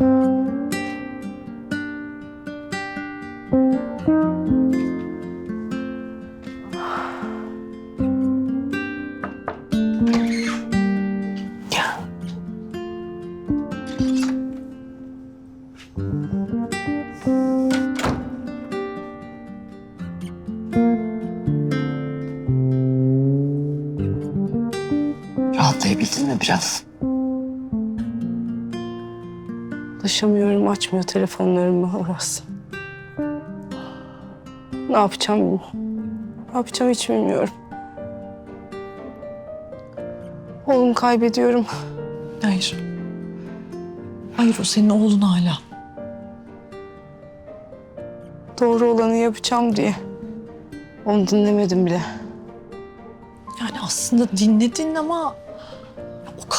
Rahatlayabildin mi biraz? Ulaşamıyorum, açmıyor telefonlarımı Uras. Ne yapacağım. Ne yapacağım hiç bilmiyorum. Oğlumu kaybediyorum. Hayır. Hayır o senin oğlun hala. Doğru olanı yapacağım diye. Onu dinlemedim bile. Yani aslında dinledin ama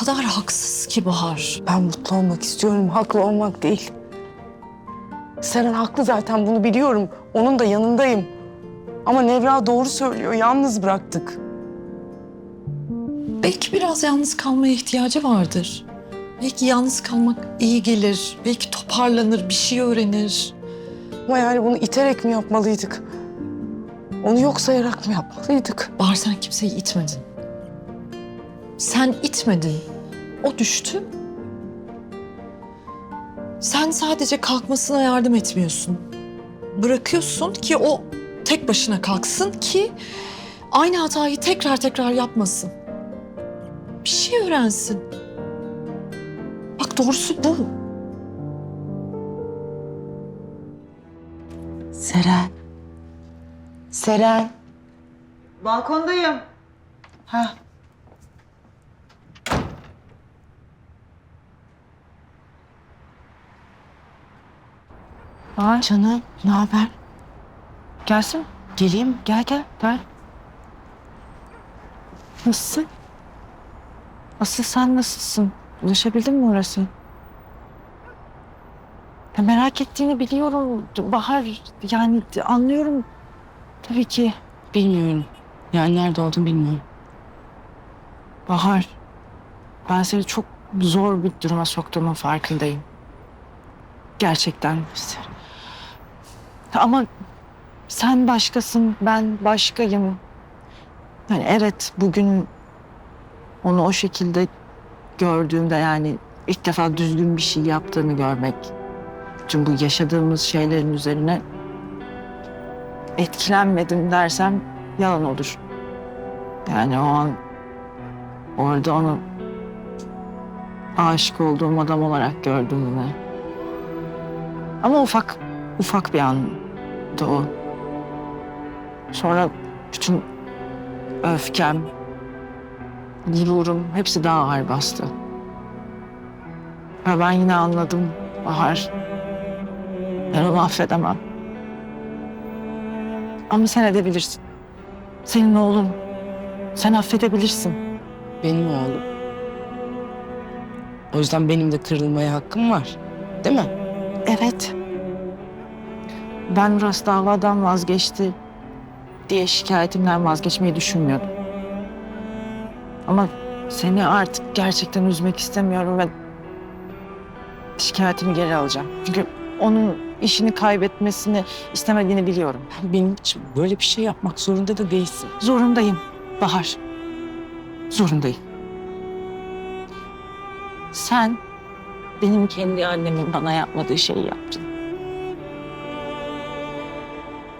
kadar haksız ki Bahar. Ben mutlu olmak istiyorum, haklı olmak değil. Seren haklı zaten bunu biliyorum. Onun da yanındayım. Ama Nevra doğru söylüyor, yalnız bıraktık. Belki biraz yalnız kalmaya ihtiyacı vardır. Belki yalnız kalmak iyi gelir. Belki toparlanır, bir şey öğrenir. Ama yani bunu iterek mi yapmalıydık? Onu yok sayarak mı yapmalıydık? Bahar sen kimseyi itmedin. Sen itmedin. O düştü. Sen sadece kalkmasına yardım etmiyorsun. Bırakıyorsun ki o tek başına kalksın ki aynı hatayı tekrar tekrar yapmasın. Bir şey öğrensin. Bak doğrusu bu. Seren. Seren. Balkondayım. Ha. Aa, canım ne haber? Gelsin. Geleyim. Gel gel. Gel. Nasılsın? Asıl sen nasılsın? Ulaşabildin mi orası? Ya merak ettiğini biliyorum Bahar. Yani anlıyorum tabii ki. Bilmiyorum. Yani nerede olduğunu bilmiyorum. Bahar, ben seni çok zor bir duruma soktuğumun farkındayım. Gerçekten. Ama sen başkasın, ben başkayım. Yani evet bugün onu o şekilde gördüğümde yani ilk defa düzgün bir şey yaptığını görmek. Tüm bu yaşadığımız şeylerin üzerine etkilenmedim dersem yalan olur. Yani o an Orada onu aşık olduğum adam olarak gördüm yine. Ama ufak, ufak bir andı o. Sonra bütün öfkem, gururum hepsi daha ağır bastı. Ve ben yine anladım Bahar. Ben onu affedemem. Ama sen edebilirsin. Senin oğlun. Sen affedebilirsin. Benim oğlum. O yüzden benim de kırılmaya hakkım var. Değil mi? Evet. Ben Uras davadan vazgeçti diye şikayetimden vazgeçmeyi düşünmüyordum. Ama seni artık gerçekten üzmek istemiyorum ve şikayetimi geri alacağım. Çünkü onun işini kaybetmesini istemediğini biliyorum. Benim için böyle bir şey yapmak zorunda da değilsin. Zorundayım Bahar. Zorundayım. Sen benim kendi annemin bana yapmadığı şeyi yaptın.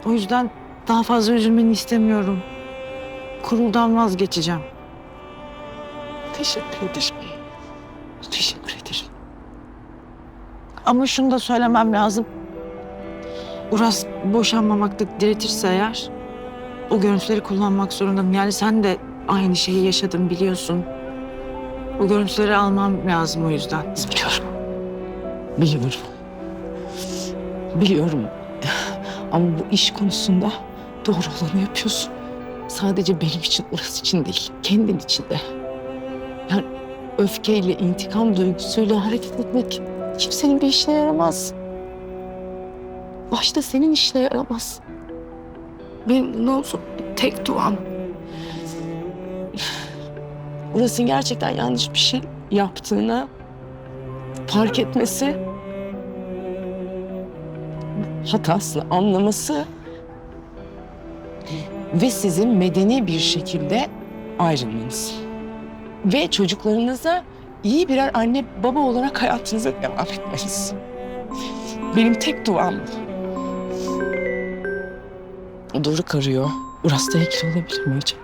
O yüzden daha fazla üzülmeni istemiyorum. Kuruldan vazgeçeceğim. Teşekkür ederim. Teşekkür ederim. Ama şunu da söylemem lazım. Uras boşanmamakta diretirse eğer o görüntüleri kullanmak zorundayım. Yani sen de aynı şeyi yaşadın biliyorsun. O görüntüleri almam lazım o yüzden. Biliyorum. Biliyorum. Biliyorum. Ama bu iş konusunda doğru olanı yapıyorsun. Sadece benim için, orası için değil. Kendin için de. Yani öfkeyle, intikam duygusuyla hareket etmek kimsenin bir işine yaramaz. Başta senin işine yaramaz. Benim bundan sonra tek duam. Uras'ın gerçekten yanlış bir şey yaptığına fark etmesi hatasını anlaması ve sizin medeni bir şekilde ayrılmanız. Ve çocuklarınıza iyi birer anne baba olarak hayatınıza devam etmeniz. Benim tek duam bu. Doruk arıyor. Uras'ta heykel olabilir mi hocam?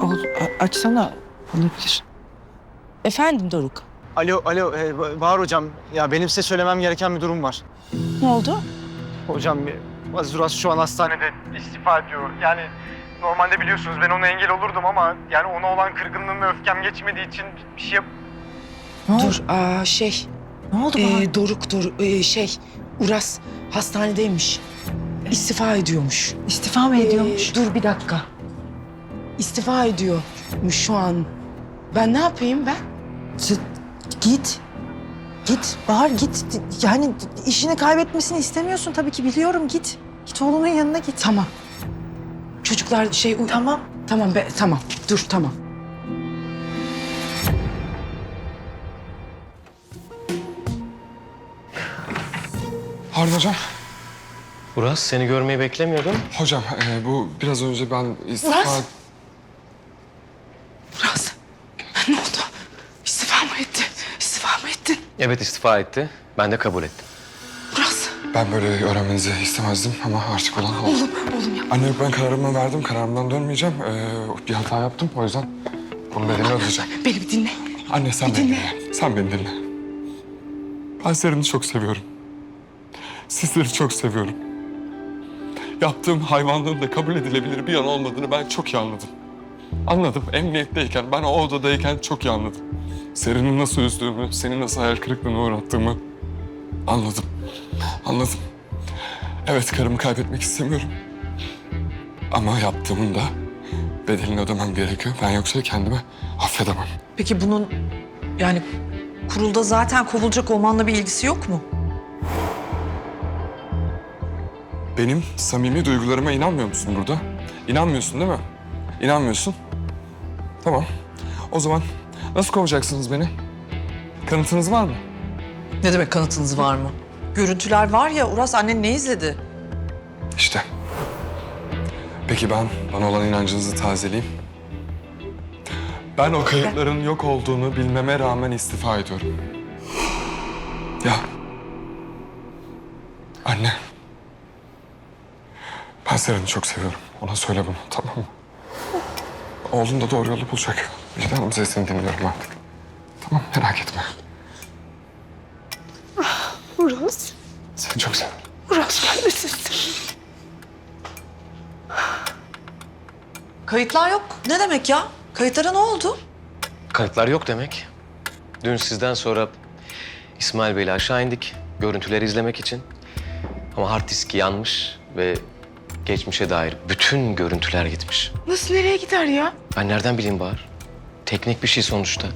A- açsana. Olabilir. Efendim Doruk. Alo, alo, e, Bahar hocam. Ya benim size söylemem gereken bir durum var. Ne oldu? Hocam, e, Aziz Uras şu an hastanede istifa ediyor. Yani normalde biliyorsunuz ben ona engel olurdum ama yani ona olan kırgınlığım ve öfkem geçmediği için bir şey yap... Ne? Dur aa, şey Ne oldu bana? ee, Doruk Doruk ee, şey Uras hastanedeymiş. İstifa ediyormuş. İstifa mı ediyormuş? Ee, dur bir dakika. İstifa ediyormuş şu an. Ben ne yapayım ben? Git. Git Bahar git. Yani işini kaybetmesini istemiyorsun tabii ki biliyorum git. Git oğlunun yanına git. Tamam. Çocuklar şey u- Tamam. tamam be tamam. Dur tamam. Harun hocam. Uras seni görmeyi beklemiyordum. Hocam e, bu biraz önce ben istifa... Uras ne oldu? İstifa mı etti? İstifa mı ettin? Evet istifa etti. Ben de kabul ettim. Uras Ben böyle öğrenmenizi istemezdim ama artık olan oldu. oğlum oğlum ya. Anne ben kararımı verdim. Kararımdan dönmeyeceğim. E, bir hata yaptım. O yüzden bunun bedelini ödeyeceğim. Beni bir dinle. Anne sen Bir beni dinle. dinle. Sen beni dinle. Ben Seren'i çok seviyorum. Sizleri çok seviyorum. Yaptığım hayvanlığın da kabul edilebilir bir yan olmadığını ben çok iyi anladım. Anladım. Emniyetteyken, ben o odadayken çok iyi anladım. Seren'i nasıl üzdüğümü, seni nasıl hayal kırıklığına uğrattığımı anladım. Anladım. Evet, karımı kaybetmek istemiyorum. Ama yaptığımın da bedelini ödemem gerekiyor. Ben yoksa kendimi affedemem. Peki bunun yani kurulda zaten kovulacak olmanla bir ilgisi yok mu? Benim samimi duygularıma inanmıyor musun burada? İnanmıyorsun değil mi? İnanmıyorsun. Tamam. O zaman nasıl kovacaksınız beni? Kanıtınız var mı? Ne demek kanıtınız var mı? Görüntüler var ya Uras annen ne izledi? İşte. Peki ben bana olan inancınızı tazeleyeyim. Ben o kayıtların yok olduğunu bilmeme rağmen istifa ediyorum. Ya. Anne. Ben Seren'i çok seviyorum. Ona söyle bunu tamam mı? Oğlum da doğru yolu bulacak. Vicdanım sesini dinliyorum artık. Tamam merak etme. Uras. Seni çok seviyorum. Uras ben de seni seviyorum. Kayıtlar yok. Ne demek ya? Kayıtlara ne oldu? Kayıtlar yok demek. Dün sizden sonra İsmail Bey'le aşağı indik. Görüntüleri izlemek için. Ama hard diski yanmış ve geçmişe dair bütün görüntüler gitmiş. Nasıl nereye gider ya? Ben nereden bileyim Bahar? Teknik bir şey sonuçta.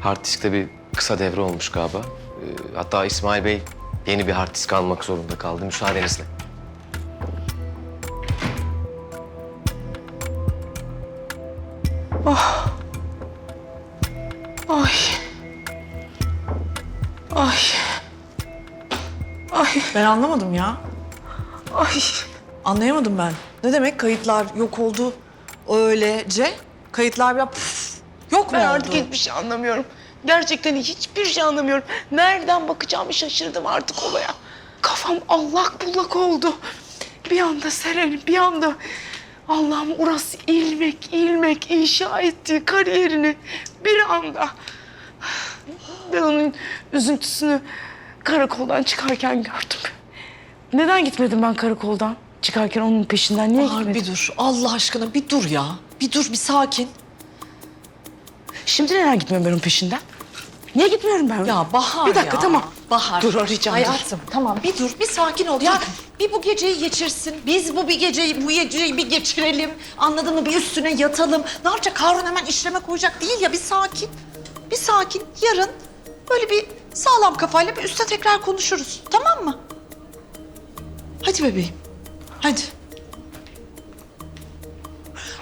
Hard diskte bir kısa devre olmuş galiba. Ee, hatta İsmail Bey yeni bir hard disk almak zorunda kaldı müsaadenizle. Ay. Ay. Ay. Ben anlamadım ya. Ay. Anlayamadım ben. Ne demek kayıtlar yok oldu öylece? Kayıtlar ya püf, yok mu Ben oldu? artık hiçbir şey anlamıyorum. Gerçekten hiçbir şey anlamıyorum. Nereden bakacağımı şaşırdım artık olaya. Kafam allak bullak oldu. Bir anda Seren, bir anda Allah'ım Uras ilmek ilmek inşa ettiği kariyerini bir anda. Ben onun üzüntüsünü karakoldan çıkarken gördüm. Neden gitmedim ben karakoldan? Çıkarken onun peşinden niye Bahar gitmedim? bir dur. Allah aşkına bir dur ya. Bir dur, bir sakin. Şimdi neden gitmiyorum ben onun peşinden? Niye gitmiyorum ben? Ya Bahar Bir dakika ya. tamam. Bahar. Dur arayacağım. dur. Hayatım tamam bir dur, bir sakin ol. Ya bir bu geceyi geçirsin. Biz bu bir geceyi, bu geceyi bir geçirelim. Anladın mı? Bir üstüne yatalım. Ne yapacak? Harun hemen işleme koyacak değil ya. Bir sakin. Bir sakin. Yarın böyle bir sağlam kafayla bir üste tekrar konuşuruz. Tamam mı? Hadi bebeğim. Hadi.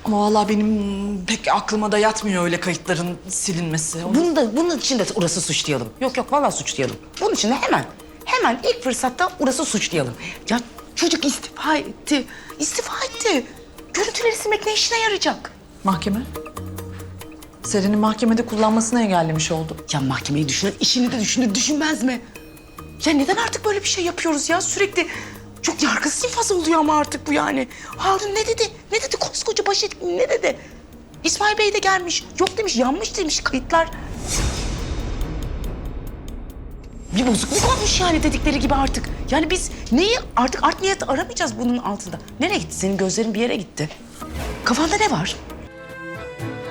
Ama vallahi benim pek aklıma da yatmıyor öyle kayıtların silinmesi. Bunu da bunun için de orası suçlayalım. Yok yok vallahi suçlayalım. Bunun için de hemen hemen ilk fırsatta Uras'ı suçlayalım. Ya çocuk istifa etti. İstifa etti. Görüntüleri silmek ne işine yarayacak? Mahkeme? Seren'in mahkemede kullanmasını engellemiş oldu. Ya mahkemeyi düşünür, işini de düşünür, düşünmez mi? Ya neden artık böyle bir şey yapıyoruz ya? Sürekli çok yargısız infaz oluyor ama artık bu yani. Harun ne dedi? Ne dedi? Koskoca başet ne dedi? İsmail Bey de gelmiş. Yok demiş, yanmış demiş kayıtlar. Bir bozukluk olmuş yani dedikleri gibi artık. Yani biz neyi artık art niyet aramayacağız bunun altında. Nereye gitti? Senin gözlerin bir yere gitti. Kafanda ne var?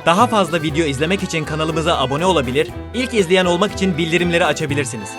Daha fazla video izlemek için kanalımıza abone olabilir, ilk izleyen olmak için bildirimleri açabilirsiniz.